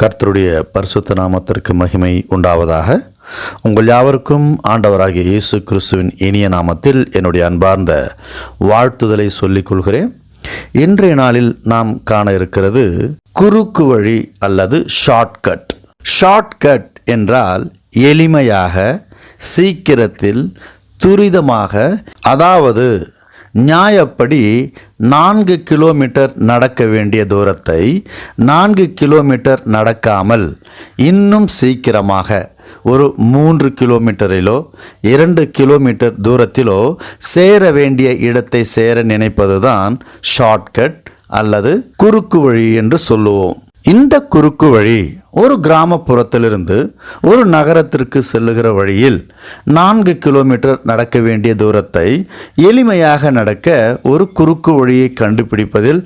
கர்த்தருடைய பரிசுத்த நாமத்திற்கு மகிமை உண்டாவதாக. உங்கள் யாவருக்கும் ஆண்டவராகிய இயேசு கிறிஸ்துவின் இனிய நாமத்தில் என்னுடைய அன்பார்ந்த வாழ்த்துதலை சொல்லிக் கொள்கிறேன். இன்றைய நாளில் நாம் காண இருக்கிறது குறுக்கு வழி அல்லது ஷார்ட்கட் ஷார்ட்கட் என்றால் எளிமையாக சீக்கிரத்தில் துரிதமாக அதாவது நியாயப்படி நான்கு கிலோமீட்டர் நடக்க வேண்டிய தூரத்தை நான்கு கிலோமீட்டர் நடக்காமல் இன்னும் சீக்கிரமாக ஒரு மூன்று கிலோமீட்டரிலோ இரண்டு கிலோமீட்டர் தூரத்திலோ சேர வேண்டிய இடத்தை சேர நினைப்பதுதான் ஷார்ட்கட் அல்லது குறுக்கு வழி என்று சொல்லுவோம். இந்த குறுக்கு வழி ஒரு கிராமப்புறத்திலிருந்து ஒரு நகரத்திற்கு செல்லுகிற வழியில் நான்கு கிலோமீட்டர் நடக்க வேண்டிய தூரத்தை எளிமையாக நடக்க ஒரு குறுக்கு வழியை கண்டுபிடிப்பதில்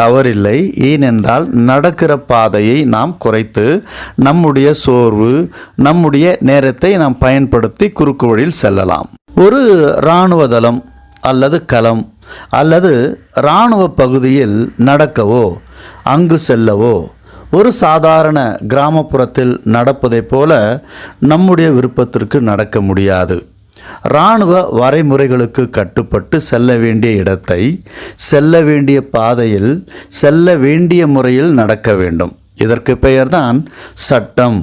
தவறில்லை. ஏனென்றால் நடக்கிற பாதையை நாம் குறைத்து நம்முடைய சோர்வு நம்முடைய நேரத்தை நாம் பயன்படுத்தி குறுக்கு வழியில் செல்லலாம். ஒரு இராணுவ தளம் அல்லது களம் அல்லது இராணுவ பகுதியில் நடக்கவோ அங்கு செல்லவோ ஒரு சாதாரண கிராமப்புறத்தில் நடப்பதைப் போல நம்முடைய விருப்பத்திற்கு நடக்க முடியாது. இராணுவ வரைமுறைகளுக்கு கட்டுப்பட்டு செல்ல வேண்டிய இடத்தை செல்ல வேண்டிய பாதையில் செல்ல வேண்டிய முறையில் நடக்க வேண்டும். இதற்கு பெயர்தான் சட்டம்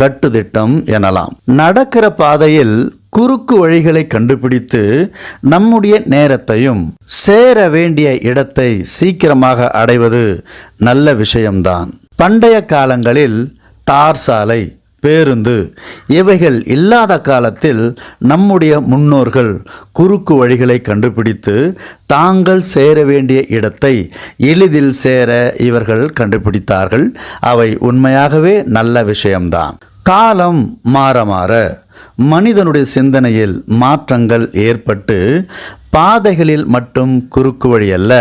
கட்டுத்திட்டம் எனலாம். நடக்கிற பாதையில் குறுக்கு வழிகளை கண்டுபிடித்து நம்முடைய நேரத்தையும் சேர வேண்டிய இடத்தை சீக்கிரமாக அடைவது நல்ல விஷயம்தான். பண்டைய காலங்களில் தார் சாலை பேருந்து இவைகள் இல்லாத காலத்தில் நம்முடைய முன்னோர்கள் குறுக்கு வழிகளை கண்டுபிடித்து தாங்கள் சேர வேண்டிய இடத்தை எளிதில் சேர இவர்கள் கண்டுபிடித்தார்கள். அவை உண்மையாகவே நல்ல விஷயம்தான். காலம் மாற மாற மனிதனுடைய சிந்தனையில் மாற்றங்கள் ஏற்பட்டு பாதைகளில் மட்டும் குறுக்கு வழி அல்ல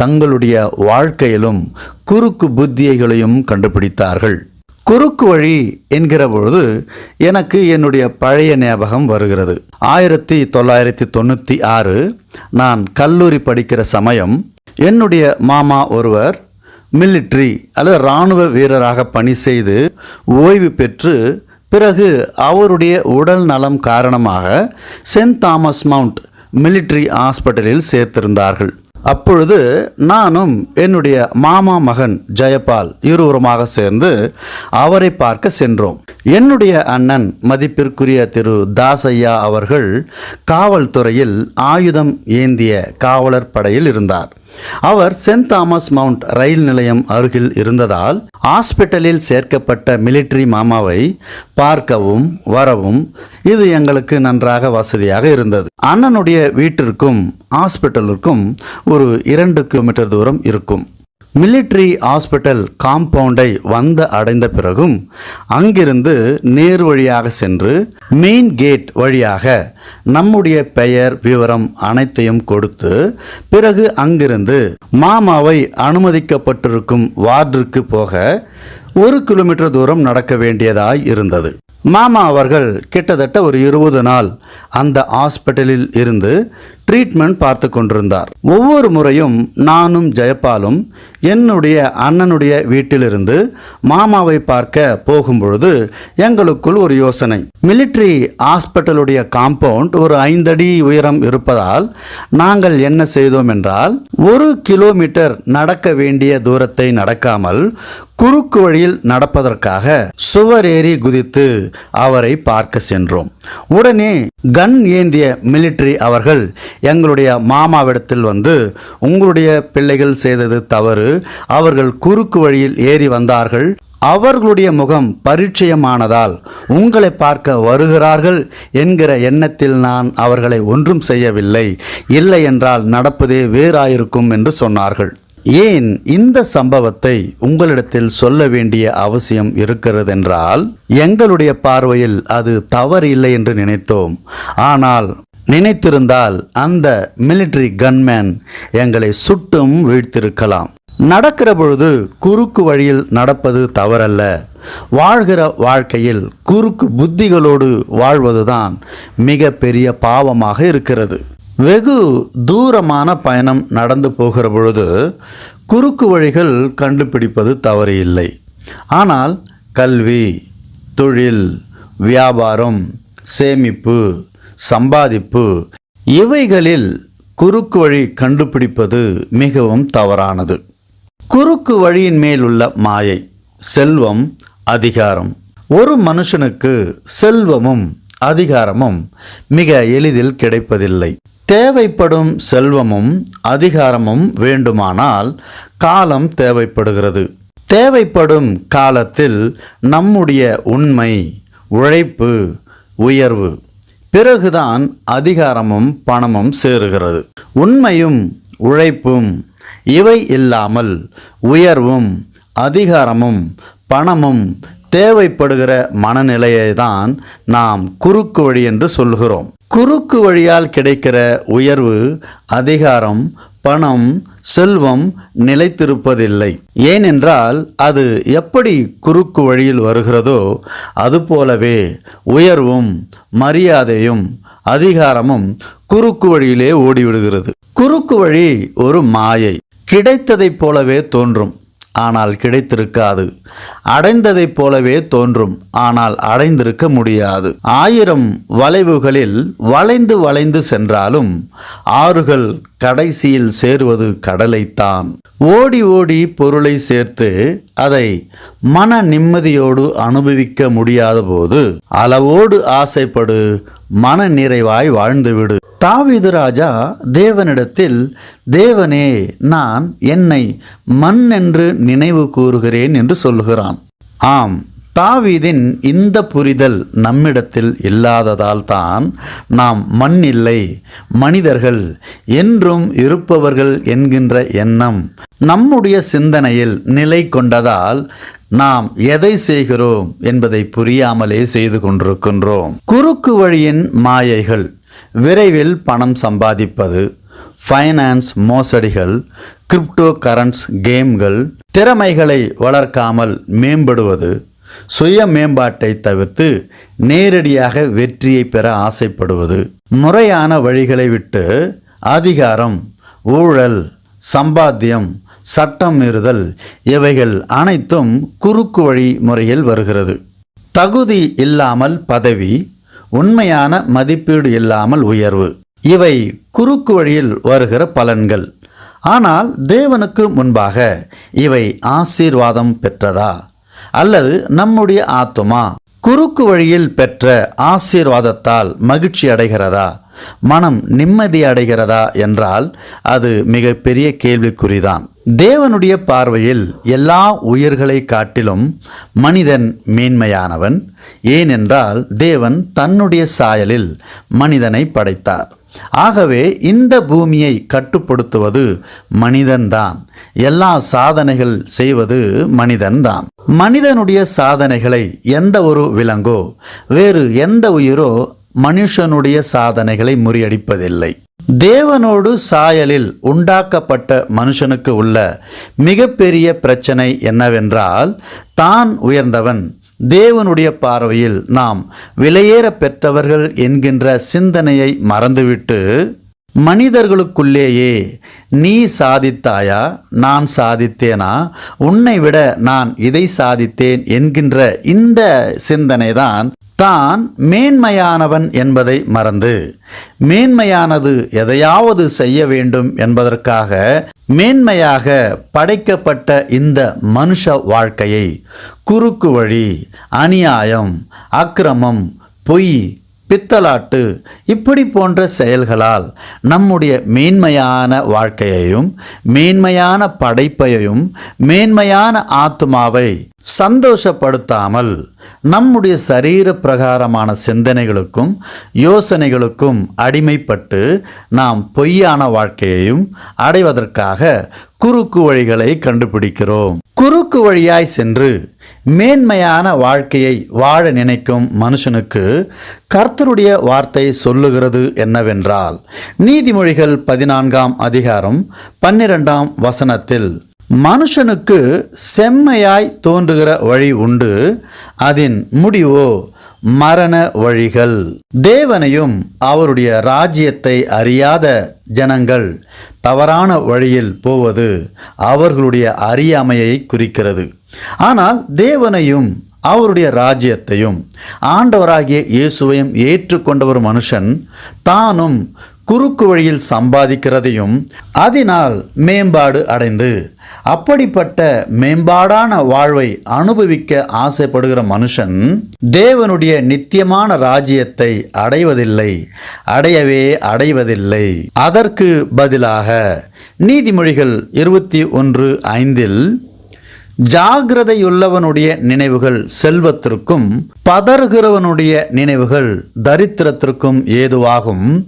தங்களுடைய வாழ்க்கையிலும் குறுக்கு புத்தியைகளையும் கண்டுபிடித்தார்கள். குறுக்கு வழி என்கிற பொழுது எனக்கு என்னுடைய பழைய ஞாபகம் வருகிறது. ஆயிரத்தி தொள்ளாயிரத்தி தொண்ணூற்றி ஆறு நான் கல்லூரி படிக்கிற சமயம் என்னுடைய மாமா ஒருவர் மிலிட்ரி அல்லது இராணுவ வீரராக பணி செய்து ஓய்வு பெற்று பிறகு அவருடைய உடல் நலம் காரணமாக சென்ட் தாமஸ் மவுண்ட் மிலிட்ரி ஹாஸ்பிட்டலில் சேர்த்திருந்தார்கள். அப்பொழுது நானும் என்னுடைய மாமா மகன் ஜெயபால் இருவருமாக சேர்ந்து அவரை பார்க்க சென்றோம். என்னுடைய அண்ணன் மதிப்பிற்குரிய திரு தாசையா அவர்கள் காவல்துறையில் ஆயுதம் ஏந்திய காவலர் படையில் இருந்தார். அவர் சென்ட் தாமஸ் மவுண்ட் ரயில் நிலையம் அருகில் இருந்ததால் ஹாஸ்பிட்டலில் சேர்க்கப்பட்ட மிலிட்ரி மாமாவை பார்க்கவும் வரவும் இது எங்களுக்கு நன்றாக வசதியாக இருந்தது. அண்ணனுடைய வீட்டிற்கும் ஹாஸ்பிட்டலுக்கும் ஒரு இரண்டு கிலோமீட்டர் தூரம் இருக்கும். மிலிட்ரி ஹாஸ்பிட்டல் காம்பவுண்டை வந்து அடைந்த பிறகும் அங்கிருந்து நேர் வழியாக சென்று மெயின் கேட் வழியாக நம்முடைய பெயர் விவரம் அனைத்தையும் கொடுத்து பிறகு அங்கிருந்து மாமாவை அனுமதிக்கப்பட்டிருக்கும் வார்டிற்கு போக ஒரு கிலோமீட்டர் தூரம் நடக்க வேண்டியதாய் இருந்தது. மாமா அவர்கள் கிட்டத்தட்ட ஒரு இருபது நாள் அந்த ஹாஸ்பிட்டலில் இருந்து ட்ரீட்மெண்ட் பார்த்து கொண்டிருந்தார். ஒவ்வொரு முறையும் நானும் ஜெயபாலும் என்னுடைய அண்ணனுடைய வீட்டிலிருந்து மாமாவை பார்க்க போகும்பொழுது எங்களுக்குள் ஒரு யோசனை. மிலிட்ரி ஹாஸ்பிட்டலுடைய காம்பவுண்ட் ஒரு ஐந்தடி உயரம் இருப்பதால் நாங்கள் என்ன செய்தோம் என்றால் ஒரு கிலோமீட்டர் நடக்க வேண்டிய தூரத்தை நடக்காமல் குறுக்கு வழியில் நடப்பதற்காக சுவர் ஏறி குதித்து அவரை பார்க்க சென்றோம். உடனே கன் ஏந்திய மிலிட்ரி அவர்கள் எங்களுடைய மாமாவிடத்தில் வந்து உங்களுடைய பிள்ளைகள் செய்தது தவறு. அவர்கள் குறுக்கு வழியில் ஏறி வந்தார்கள். அவர்களுடைய முகம் பரிச்சயமானதால் உங்களை பார்க்க வருகிறார்கள் என்கிற எண்ணத்தில் நான் அவர்களை ஒன்றும் செய்யவில்லை. இல்லை என்றால் நடப்பதே வேறாயிருக்கும் என்று சொன்னார்கள். ஏன் இந்த சம்பவத்தை உங்களிடத்தில் சொல்ல வேண்டிய அவசியம் இருக்கிறதென்றால் எங்களுடைய பார்வையில் அது தவறு இல்லை என்று நினைத்தோம். ஆனால் நினைத்திருந்தால் அந்த மிலிட்டரி கன்மேன் எங்களை சுட்டும் வீழ்த்திருக்கலாம். நடக்கிற பொழுது குறுக்கு வழியில் நடப்பது தவறல்ல. வாழ்கிற வாழ்க்கையில் குறுக்கு புத்திகளோடு வாழ்வதுதான் மிக பெரிய பாவமாக இருக்கிறது. வெகு தூரமான பயணம் நடந்து போகிற பொழுது குறுக்கு வழிகள் கண்டுபிடிப்பது தவறு இல்லை. ஆனால் கல்வி தொழில் வியாபாரம் சேமிப்பு சம்பாதிப்பு இவைகளில் குறுக்கு வழி கண்டுபிடிப்பது மிகவும் தவறானது. குறுக்கு வழியின் மேலுள்ள மாயை செல்வம் அதிகாரம். ஒரு மனுஷனுக்கு செல்வமும் அதிகாரமும் மிக எளிதில் கிடைப்பதில்லை. தேவைப்படும் செல்வமும் அதிகாரமும் வேண்டுமானால் காலம் தேவைப்படுகிறது. தேவைப்படும் காலத்தில் நம்முடைய உண்மை உழைப்பு உயர்வு பிறகுதான் அதிகாரமும் பணமும் சேருகிறது. உண்மையும் உழைப்பும் இவை இல்லாமல் உயர்வும் அதிகாரமும் பணமும் தேவைப்படுகிற மனநிலையை தான் நாம் குறுக்கு வழி என்று சொல்கிறோம். குறுக்கு வழியால் கிடைக்கிற உயர்வு அதிகாரம் பணம் செல்வம் நிலைத்திருப்பதில்லை. ஏனென்றால் அது எப்படி குறுக்கு வழியில் வருகிறதோ அதுபோலவே உயர்வும் மரியாதையும் அதிகாரமும் குறுக்கு வழியிலே ஓடிவிடுகிறது. குறுக்கு வழி ஒரு மாயை. கிடைத்ததைப் போலவே தோன்றும். ஆனால் கிடைத்திருக்காது. அடைந்ததைப் போலவே தோன்றும் ஆனால் அடைந்திருக்க முடியாது. ஆயிரம் வளைவுகளில் வளைந்து வளைந்து சென்றாலும் ஆறுகள் கடைசியில் சேருவது கடலைத்தான். ஓடி ஓடி பொருளை சேர்த்து அதை மன நிம்மதியோடு அனுபவிக்க முடியாத போது அளவோடு ஆசைப்படு மன நிறைவாய் வாழ்ந்துவிடு. தாவீது ராஜா தேவனிடத்தில் தேவனே நான் என்னை மண் என்று நினைவு கூறுகிறேன் என்று சொல்லுகிறான். ஆம் தாவீதின் இந்த புரிதல் நம்மிடத்தில் இல்லாததால் தான் நாம் மண் இல்லை மனிதர்கள் என்றும் இருப்பவர்கள் என்கின்ற எண்ணம் நம்முடைய சிந்தனையில் நிலை கொண்டதால் நாம் எதை செய்கிறோம் என்பதை புரியாமலே செய்து கொண்டிருக்கின்றோம். குறுக்கு வழியின் மாயைகள் விரைவில் பணம் சம்பாதிப்பது ஃபைனான்ஸ் மோசடிகள் கிரிப்டோ கரன்ஸ் கேம்கள் திறமைகளை வளர்க்காமல் மேம்படுவது சுய மேம்பாட்டை தவிர்த்து நேரடியாக வெற்றியை பெற ஆசைப்படுவது. முறையான வழிகளை விட்டு அதிகாரம் ஊழல் சம்பாத்தியம் சட்டம் மீறுதல் இவைகள் அனைத்தும் குறுக்கு வழி முறையில் வருகிறது. தகுதி இல்லாமல் பதவி உண்மையான மதிப்பீடு இல்லாமல் உயர்வு. இவை குறுக்கு வழியில் வருகிற பலன்கள். ஆனால் தேவனுக்கு முன்பாக இவை ஆசீர்வாதம் பெற்றதா? அல்லது நம்முடைய ஆத்துமா? குறுக்கு வழியில் பெற்ற ஆசீர்வாதத்தால் மகிழ்ச்சி அடைகிறதா? மனம் நிம்மதி அடைகிறதா என்றால் அது மிகப்பெரிய கேள்விக்குறிதான். தேவனுடைய பார்வையில் எல்லா உயிர்களை காட்டிலும் மனிதன் மேன்மையானவன். ஏனென்றால் தேவன் தன்னுடைய சாயலில் மனிதனை படைத்தார். ஆகவே இந்த பூமியை கட்டுப்படுத்துவது மனிதன்தான். எல்லா சாதனைகள் செய்வது மனிதன்தான். மனிதனுடைய சாதனைகளை எந்த ஒரு விலங்கோ வேறு எந்த உயிரோ மனுஷனுடைய சாதனைகளை முறியடிப்பதில்லை. தேவனோடு சாயலில் உண்டாக்கப்பட்ட மனுஷனுக்கு உள்ள மிகப்பெரிய பிரச்சனை என்னவென்றால் தான் உயர்ந்தவன் தேவனுடைய பார்வையில் நாம் விலையேற பெற்றவர்கள் என்கின்ற சிந்தனையை மறந்துவிட்டு மனிதர்களுக்குள்ளேயே நீ சாதித்தாயா? நான் சாதித்தேனா? உன்னை விட நான் இதை சாதித்தேன் என்கின்ற இந்த சிந்தனைதான் தான் மேன்மையானவன் என்பதை மறந்து மேன்மையானது எதையாவது செய்ய வேண்டும் என்பதற்காக மேன்மையாக படைக்கப்பட்ட இந்த மனுஷ வாழ்க்கையை குறுக்கு வழி அநியாயம் அக்கிரமம் பொய் பித்தலாட்டு. இப்படி போன்ற செயல்களால் நம்முடைய மேன்மையான வாழ்க்கையையும் மேன்மையான படைப்பையும் மேன்மையான ஆத்மாவை சந்தோஷப்படுத்தாமல் நம்முடைய சரீர பிரகாரமான சிந்தனைகளுக்கும் யோசனைகளுக்கும் அடிமைப்பட்டு நாம் பொய்யான வாழ்க்கையையும் அடைவதற்காக குறுக்கு வழிகளை கண்டுபிடிக்கிறோம். குறுக்கு வழியாய் சென்று மேன்மையான வாழ்க்கையை வாழ நினைக்கும் மனுஷனுக்கு கர்த்தருடைய வார்த்தை சொல்லுகிறது என்னவென்றால் நீதிமொழிகள் பதினான்காம் அதிகாரம் பன்னிரெண்டாம் வசனத்தில் மனுஷனுக்கு செம்மையாய் தோன்றுகிற வழி உண்டு அதன் முடிவோ மரண வழிகள். தேவனையும் அவருடைய ராஜ்யத்தை அறியாத ஜனங்கள் தவறான வழியில் போவது அவர்களுடைய அறியாமையை குறிக்கிறது. ஆனால் தேவனையும் அவருடைய ராஜ்யத்தையும் ஆண்டவராகிய இயேசுவையும் ஏற்றுக்கொண்ட ஒரு மனுஷன் தானும் குறுக்கு வழியில் சம்பாதிக்கிறதையும் அதனால் மேம்பாடு அடைந்து அப்படிப்பட்ட மேம்பாடான வாழ்வை அனுபவிக்க ஆசைப்படுகிற மனுஷன் தேவனுடைய நித்தியமான ராஜ்யத்தை அடைவதில்லை அடையவே அடைவதில்லை. அதற்கு பதிலாக நீதிமொழிகள் இருபத்தி ஒன்று ஐந்தில் ஜாகிரதையுள்ளவனுடைய நினைவுகள் செல்வத்திற்கும் பதறுகிறவனுடைய நினைவுகள் தரித்திரத்திற்கும் ஏதுவாகும்.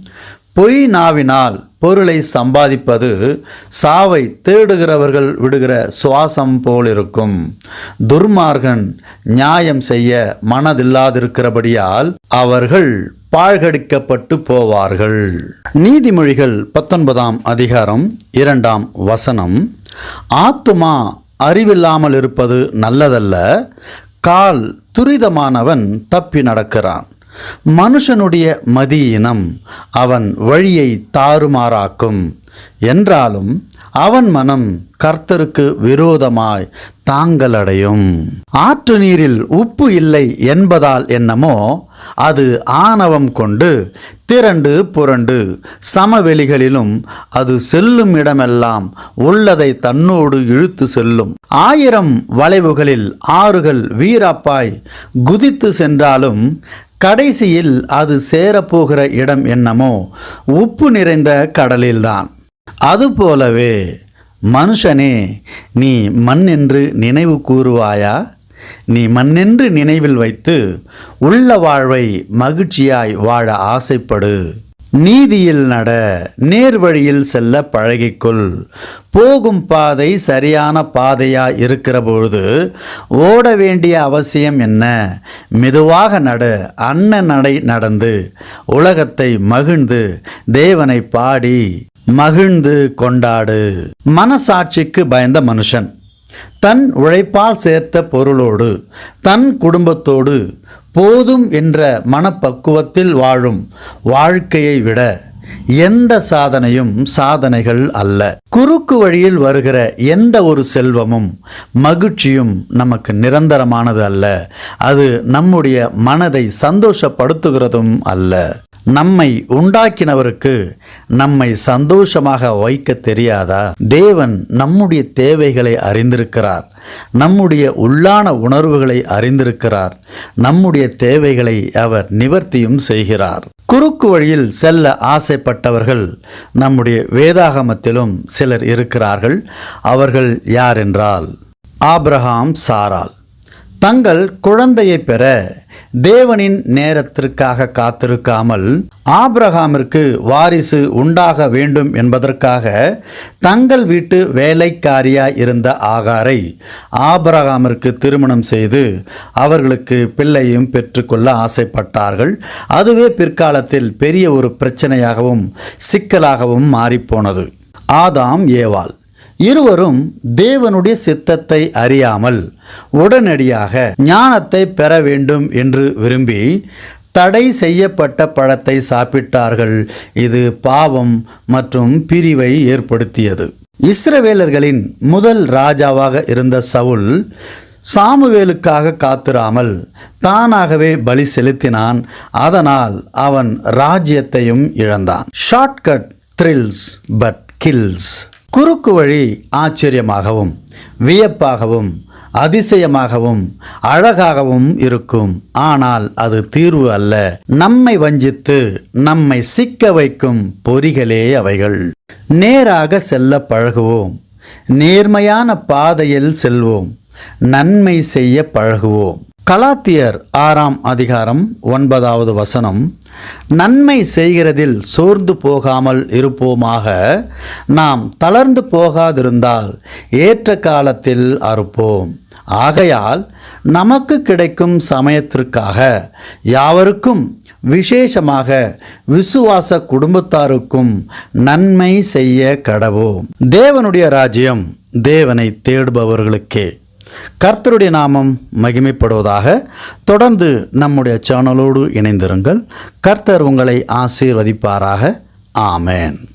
பொய் நாவினால் பொருளை சம்பாதிப்பது சாவை தேடுகிறவர்கள் விடுகிற சுவாசம் போலிருக்கும். துர்மார்கன் நியாயம் செய்ய மனதில்லாதிருக்கிறபடியால் அவர்கள் பாழ்கடிக்கப்பட்டு போவார்கள். நீதிமொழிகள் பத்தொன்பதாம் அதிகாரம் இரண்டாம் வசனம். ஆத்துமா அறிவில்லாமல் இருப்பது நல்லதல்ல. கால் துரிதமானவன் தப்பி நடக்கிறான். மனுஷனுடைய மதியினம் அவன் வழியை தாறுமாறாக்கும். என்றாலும் அவன் மனம் கர்த்தருக்கு விரோதமாய் தாங்கலடையும். ஆற்று நீரில் உப்பு இல்லை என்பதால் என்னமோ அது ஆணவம் கொண்டு திரண்டு புரண்டு சமவெளிகளிலும் அது செல்லும் இடமெல்லாம் உள்ளதை தன்னோடு இழுத்து செல்லும். ஆயிரம் வளைவுகளில் ஆறுகள் வீராப்பாய் குதித்து சென்றாலும் கடைசியில் அது சேரப்போகிற இடம் என்னமோ உப்பு நிறைந்த கடலில்தான். அதுபோலவே மனுஷனே நீ மண் என்று நினைவு கூறுவாயா? நீ மண்ணென்று நினைவில் வைத்து உள்ள வாழ்வை மகிழ்ச்சியாய் வாழ ஆசைப்படு. நீதியில் நட நேர் வழியில் செல்ல பழகிக்கொள். போகும் பாதை சரியான பாதையா இருக்கிற பொழுது ஓட வேண்டிய அவசியம் என்ன? மெதுவாக நட அன்ன நடை நடந்து உலகத்தை மகிழ்ந்து தேவனை பாடி மகிழ்ந்து கொண்டாடு. மனசாட்சிக்கு பயந்த மனுஷன் தன் உழைப்பால் சேர்த்த பொருளோடு தன் குடும்பத்தோடு போதும் என்ற மனப்பக்குவத்தில் வாழும் வாழ்க்கையை விட எந்த சாதனையும் சாதனைகள் அல்ல. குறுக்கு வழியில் வருகிற எந்த ஒரு செல்வமும் மகிழ்ச்சியும் நமக்கு நிரந்தரமானது அல்ல. அது நம்முடைய மனதை சந்தோஷப்படுத்துகிறதும் அல்ல. நம்மை உண்டாக்கினவருக்கு நம்மை சந்தோஷமாக வைக்க தெரியாதா? தேவன் நம்முடைய தேவைகளை அறிந்திருக்கிறார். நம்முடைய உள்ளான உணர்வுகளை அறிந்திருக்கிறார். நம்முடைய தேவைகளை அவர் நிவர்த்தியும் செய்கிறார். குறுக்கு வழியில் செல்ல ஆசைப்பட்டவர்கள் நம்முடைய வேதாகமத்திலும் சிலர் இருக்கிறார்கள். அவர்கள் யார் என்றால் ஆப்ரஹாம் சாரால் தங்கள் குழந்தையை பெற தேவனின் நேரத்திற்காக காத்திருக்காமல் ஆப்ரஹாமிற்கு வாரிசு உண்டாக வேண்டும் என்பதற்காக தங்கள் வீட்டு வேலைக்காரியாய் இருந்த ஆகாரை ஆபிரகாமிற்கு திருமணம் செய்து அவர்களுக்கு பிள்ளையும் பெற்றுக்கொள்ள ஆசைப்பட்டார்கள். அதுவே பிற்காலத்தில் பெரிய ஒரு பிரச்சனையாகவும் சிக்கலாகவும் மாறிப்போனது. ஆதாம் ஏவாள். இருவரும் தேவனுடைய சித்தத்தை அறியாமல் உடனடியாக ஞானத்தை பெற வேண்டும் என்று விரும்பி தடை செய்யப்பட்ட பழத்தை சாப்பிட்டார்கள். இது பாவம் மற்றும் பிரிவை ஏற்படுத்தியது. இஸ்ரவேலர்களின் முதல் ராஜாவாக இருந்த சவுல் சாமுவேலுக்காக காத்திராமல் தானாகவே பலி செலுத்தினான். அதனால் அவன் ராஜ்யத்தையும் இழந்தான். ஷார்ட்கட் த்ரில்ஸ் பட் கில்ஸ் குறுக்கு வழி ஆச்சரியமாகவும் வியப்பாகவும் அதிசயமாகவும் அழகாகவும் இருக்கும். ஆனால் அது தீர்வு அல்ல. நம்மை வஞ்சித்து நம்மை சிக்க வைக்கும் பொறிகளே அவைகள். நேராக செல்ல பழகுவோம். நேர்மையான பாதையில் செல்வோம். நன்மை செய்ய பழகுவோம். கலாத்தியர் ஆறாம் அதிகாரம் ஒன்பதாவது வசனம் நன்மை செய்கிறதில் சோர்ந்து போகாமல் இருப்போமாக நாம் தளர்ந்து போகாதிருந்தால் ஏற்ற காலத்தில் அறுப்போம். ஆகையால் நமக்கு கிடைக்கும் சமயத்திற்காக யாவருக்கும் விசேஷமாக விசுவாச குடும்பத்தாருக்கும் நன்மை செய்ய கடவோம். தேவனுடைய ராஜ்யம் தேவனை தேடுபவர்களுக்கே. கர்த்தருடைய நாமம் மகிமைப்படுவதாக தொடர்ந்து நம்முடைய சேனலோடு இணைந்திருங்கள். கர்த்தர் உங்களை ஆசீர்வதிப்பாராக. ஆமேன்.